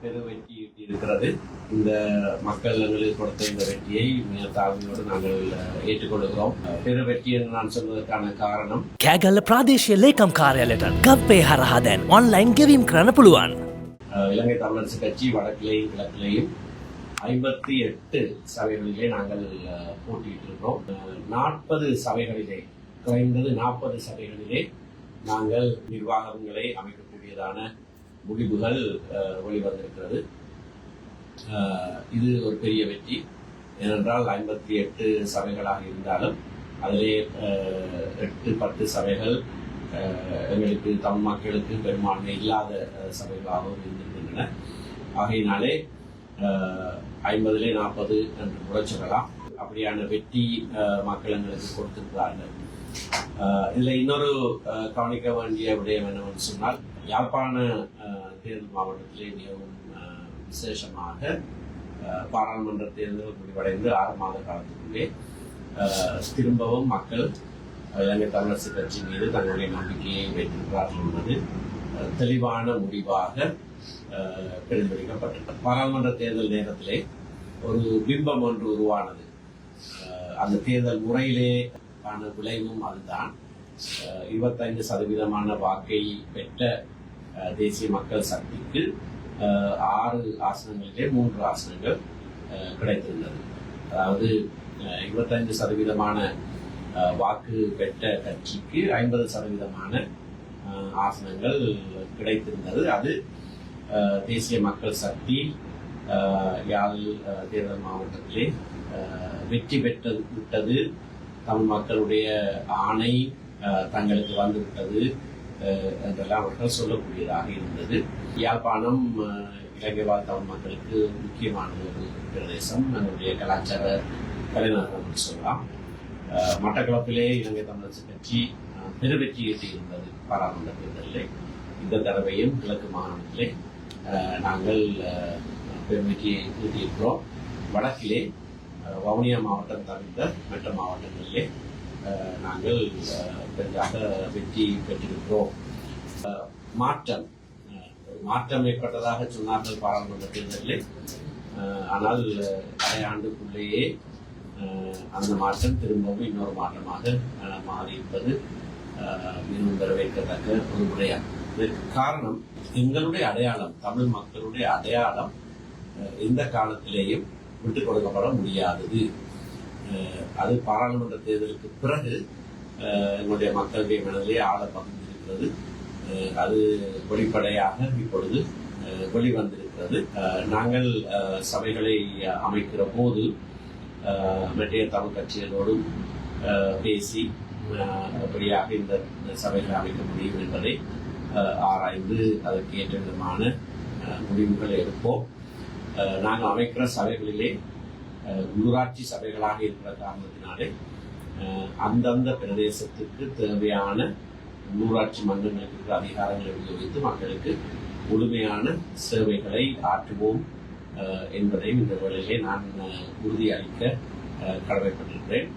பெரு வெற்றி இருக்கிறது இந்த மக்கள் எங்களுக்கு கொடுத்த இந்த வெற்றியை மிக தாழ்மையோடு நாங்கள் அஹ், ஏற்றுக்கொள்கிறோம் அஹ், பெரு வெற்றி என்று நான் சொல்வதற்கான காரணம் කෑගල්ල ප්‍රාදේශය ලේකම් කාර්යාලයට ගම්පේ හරහා දැන් ඔන්ලයින් ගෙවීම් කරන්න පුළුවන්. அஹ், இலங்கை தமிழரசு கட்சி வடக்கிலேயும் கிழக்கிலேயும் ஐம்பத்தி எட்டு சபைகளிலே நாங்கள் அஹ், போட்டியிட்டு இருக்கிறோம் நாற்பது சபைகளிலே குறைந்தது நாற்பது சபைகளிலே நாங்கள் நிர்வாகங்களை அமைக்கக்கூடியதான முடிவுகள் அஹ், வெளிவந்திருக்கிறது இது ஒரு பெரிய வெற்றி. ஏனென்றால் ஐம்பத்தி எட்டு சபைகளாக இருந்தாலும் அதிலே அஹ், எட்டு பத்து சபைகள் அஹ், எங்களுக்கு தமிழ் மக்களுக்கு பெரும்பான்மை இல்லாத சபைகளாகவும் இருந்திருக்கின்றன. ஆகையினாலே ஐம்பதுலே நாற்பது என்று கூட அப்படியான வெற்றி அஹ், மக்கள் எங்களுக்கு கொடுத்திருக்கிறார்கள். இதுல இன்னொரு கவனிக்க வேண்டிய விடயம் என்னவென்று சொன்னால் யாழ்ப்பாண தேர்தல் மாவட்டத்திலே மிகவும் விசேஷமாக பாராளுமன்ற தேர்தல் முடிவடைந்து ஆறு மாத காலத்துக்குள்ளே திரும்பவும் மக்கள் இலங்கை தமிழரசு கட்சி மீது தங்களுடைய நம்பிக்கையை வைத்திருக்கிறார்கள் என்பது தெளிவான முடிவாக அஹ், பிரதிபலிக்கப்பட்டது பாராளுமன்ற தேர்தல் நேரத்திலே ஒரு பிம்பம் ஒன்று உருவானது. அந்த தேர்தல் முறையிலே ஆன விளைவும் அதுதான். இருபத்தைந்து சதவீதமான வாக்கை பெற்ற தேசிய மக்கள் சக்திக்கு ஆறு ஆசனங்களிலே மூன்று ஆசனங்கள் கிடைத்திருந்தது. அதாவது இருபத்தைந்து சதவீதமான வாக்கு பெற்ற கட்சிக்கு ஐம்பது சதவீதமான ஆசனங்கள் கிடைத்திருந்தது. அது தேசிய மக்கள் சக்தி யாழ் தேர்தல் மாவட்டத்திலே வெற்றி பெற்றது விட்டது. தமிழ் மக்களுடைய ஆணை தங்களுக்கு வந்துவிட்டது என்றெல்லாம் அவர்கள் சொல்லக்கூடியதாக இருந்தது. யாழ்ப்பாணம் அஹ், இலங்கை வாழ் தமிழ் மக்களுக்கு முக்கியமான ஒரு பிரதேசம். நம்முடைய கலாச்சார தலைநகரம் சொல்லலாம். மட்டக்களப்பிலே இலங்கை தமிழரசு கட்சி பெருவெற்றி ஈட்டியிருந்தது பாராளுமன்ற தேர்தலில் இந்த தடவையும் கிழக்கு மாகாணத்திலே நாங்கள் பெருவெற்றியை ஈட்டியிருக்கிறோம் வடக்கிலே வவுனியா மாவட்டம் தவிர்த்த மற்ற மாவட்டங்களிலே நாங்கள் பெரிதாக வெற்றி பெற்றிருக்கிறோம். மாற்றம் மாற்றம் ஏற்பட்டதாக சொன்னார்கள் பாராளுமன்ற தேர்தலில். ஆனால் அரையாண்டுக்குள்ளேயே அரை ஆண்டுக்குள்ளேயே அந்த மாற்றம் திரும்பவும் இன்னொரு மாற்றமாக மாறியிருப்பது மிகவும் வரவேற்கத்தக்க ஒரு முறையாகும். இதற்கு காரணம் எங்களுடைய அடையாளம் தமிழ் மக்களுடைய அடையாளம் எந்த காலத்திலேயும் விட்டுக் கொடுக்கப்பட முடியாதது. அது பாராளுமன்ற தேர்தலுக்கு பிறகு எங்களுடைய மக்களுடைய மனதிலே ஆழ பகிர்ந்திருக்கிறது அது வெளிப்படையாக இப்பொழுது வெளிவந்திருக்கிறது. நாங்கள் சபைகளை அமைக்கிற போது அஹ், தமிழ் கட்சிகளோடும் பேசி எப்படியாக இந்த சபைகளை அமைக்க முடியும் என்பதை ஆராய்ந்து அதற்கு ஏற்ற விதமான முடிவுகளை எடுப்போம். நாங்கள் அமைக்கிற சபைகளிலே உள்ளூராட்சி சபைகளாக இருக்கிற காரணத்தினாலே அந்தந்த பிரதேசத்துக்கு தேவையான உள்ளூராட்சி மன்றங்களுக்கு இருக்கிற அதிகாரங்களை விநியோகித்து மக்களுக்கு முழுமையான சேவைகளை ஆற்றுவோம் என்பதையும் இந்த வேளையிலே நான் உறுதியளிக்க கடமைப்பட்டிருக்கிறேன்.